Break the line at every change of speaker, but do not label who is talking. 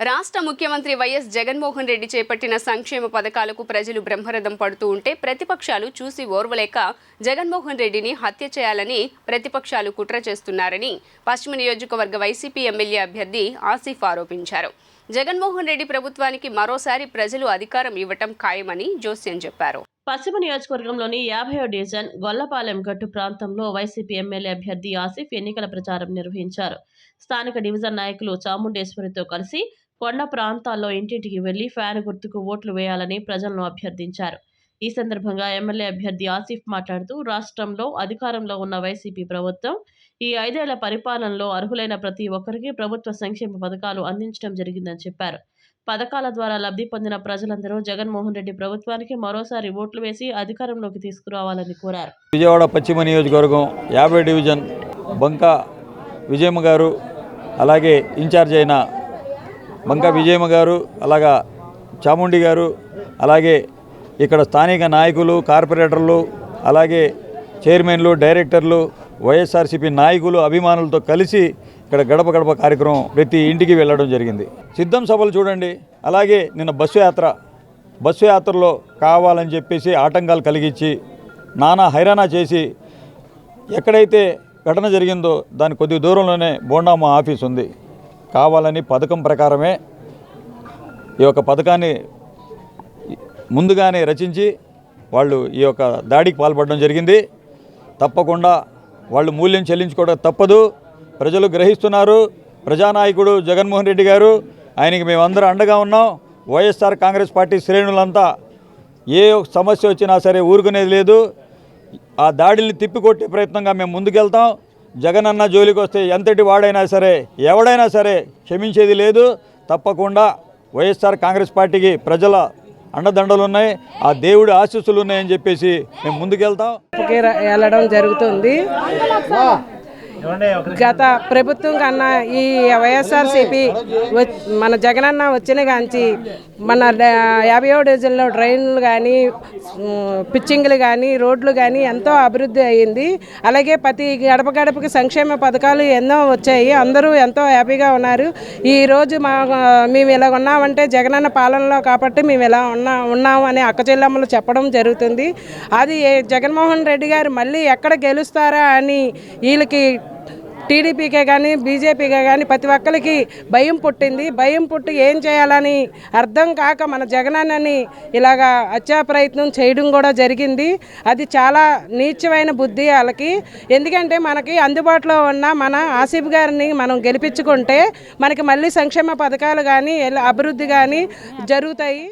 రాష్ట్ర ముఖ్యమంత్రి వైఎస్ జగన్మోహన్ రెడ్డి చేపట్టిన సంక్షేమ పథకాలకు ప్రజలు బ్రహ్మరథం పడుతూ ఉంటే ప్రతిపక్షాలు చూసి ఓర్వలేక జగన్మోహన్ రెడ్డిని హత్య చేయాలని ప్రతిపక్షాలు కుట్ర చేస్తున్నారని పశ్చిమ నియోజకవర్గ వైసీపీ ఎమ్మెల్యే అభ్యర్థి ఆసిఫ్ ఆరోపించారు. జగన్మోహన్ రెడ్డి ప్రభుత్వానికి మరోసారి ప్రజలు అధికారం ఇవ్వటం ఖాయమని జోస్యం చెప్పారు.
పశ్చిమ నియోజకవర్గంలోని యాభైవ డివిజన్ గొల్లపాలెం గట్టు ప్రాంతంలో వైసీపీ ఎమ్మెల్యే అభ్యర్థి ఆసిఫ్ ఎన్నికల ప్రచారం నిర్వహించారు. స్థానిక డివిజన్ నాయకులు చాముండేశ్వరితో కలిసి కొండ ప్రాంతాల్లో ఇంటింటికి వెళ్ళి ఫ్యాన్ గుర్తుకు ఓట్లు వేయాలని ప్రజలను అభ్యర్థించారు. ఈ సందర్భంగా ఎమ్మెల్యే అభ్యర్థి ఆసిఫ్ మాట్లాడుతూ రాష్ట్రంలో అధికారంలో ఉన్న వైసీపీ ప్రభుత్వం ఈ ఐదేళ్ళ పరిపాలనలో అర్హులైన ప్రతి ఒక్కరికి ప్రభుత్వ సంక్షేమ పథకాలు అందించడం జరిగిందని చెప్పారు. పథకాల ద్వారా లబ్ధి పొందిన ప్రజలందరూ జగన్మోహన్ రెడ్డి ప్రభుత్వానికి మరోసారి ఓట్లు వేసి అధికారంలోకి తీసుకురావాలని కోరారు.
విజయవాడ పశ్చిమ నియోజకవర్గం యాభై డివిజన్ బంకా విజయమ్మ గారు అలాగే ఇన్ఛార్జ్ అయిన బంక విజయమ్మ గారు అలాగా చాముండి గారు అలాగే ఇక్కడ స్థానిక నాయకులు కార్పొరేటర్లు అలాగే చైర్మన్లు డైరెక్టర్లు వైఎస్ఆర్సీపీ నాయకులు అభిమానులతో కలిసి ఇక్కడ గడప గడప కార్యక్రమం ప్రతి ఇంటికి వెళ్ళడం జరిగింది. సిద్ధం సభలు చూడండి. అలాగే నిన్న బస్సు యాత్ర. బస్సు యాత్రలో కావాలని చెప్పేసి ఆటంకాలు కలిగించి నానా హైరానా చేసి ఎక్కడైతే ఘటన జరిగిందో దాని కొద్ది దూరంలోనే బోండామా ఆఫీస్ ఉంది. కావాలని పథకం ప్రకారమే ఈ యొక్క పథకాన్ని ముందుగానే రచించి వాళ్ళు ఈ యొక్క దాడికి పాల్పడడం జరిగింది. తప్పకుండా వాళ్ళు మూల్యం చెల్లించుకోవడం తప్పదు. ప్రజలు గ్రహిస్తున్నారు. ప్రజానాయకుడు జగన్మోహన్ రెడ్డి గారు ఆయనకి మేమందరూ అండగా ఉన్నాం. వైఎస్ఆర్ కాంగ్రెస్ పార్టీ శ్రేణులంతా ఏ సమస్య వచ్చినా సరే ఊరుకునేది లేదు. ఆ దాడిని తిప్పికొట్టే ప్రయత్నంగా మేము ముందుకెళ్తాం. జగన్ అన్న జోలికి వస్తే ఎంతటి వాడైనా సరే ఎవడైనా సరే క్షమించేది లేదు. తప్పకుండా వైఎస్ఆర్ కాంగ్రెస్ పార్టీకి ప్రజల అండదండలు ఉన్నాయి ఆ దేవుడి ఆశీస్సులు ఉన్నాయని చెప్పేసి మేము ముందుకెళ్తాం.
వెళ్ళడం జరుగుతుంది. గత ప్రభుత్వం కన్నా ఈ వైఎస్ఆర్సీపీ మన జగనన్న వచ్చిన కాంచి మన యాభై యాభైవ డివిజన్లో ట్రైన్లు కానీ పిచ్చింగ్లు కానీ రోడ్లు కానీ ఎంతో అభివృద్ధి అయ్యింది అలాగే ప్రతి గడప గడపకి సంక్షేమ పథకాలు ఎన్నో వచ్చాయి. అందరూ ఎంతో హ్యాపీగా ఉన్నారు. ఈరోజు మా మేము ఇలా ఉన్నామంటే జగనన్న పాలనలో కాబట్టి మేము ఇలా ఉన్నా ఉన్నాము అని అక్క చెల్లెమ్మలు చెప్పడం జరుగుతుంది. అది ఏ- జగన్మోహన్ రెడ్డి గారు మళ్ళీ ఎక్కడ గెలుస్తారా అని వీళ్ళకి టీడీపీకే కానీ బీజేపీకే కానీ ప్రతి ఒక్కరికి భయం పుట్టింది. భయం పుట్టి ఏం చేయాలని అర్థం కాక మన జగనన్నని ఇలాగా హత్యా ప్రయత్నం చేయడం కూడా జరిగింది. అది చాలా నీచమైన బుద్ధి వాళ్ళకి. ఎందుకంటే మనకి అందుబాటులో ఉన్న మన ఆసిఫ్ గారిని మనం గెలిపించుకుంటే మనకి మళ్ళీ సంక్షేమ పథకాలు కానీ అభివృద్ధి కానీ జరుగుతాయి.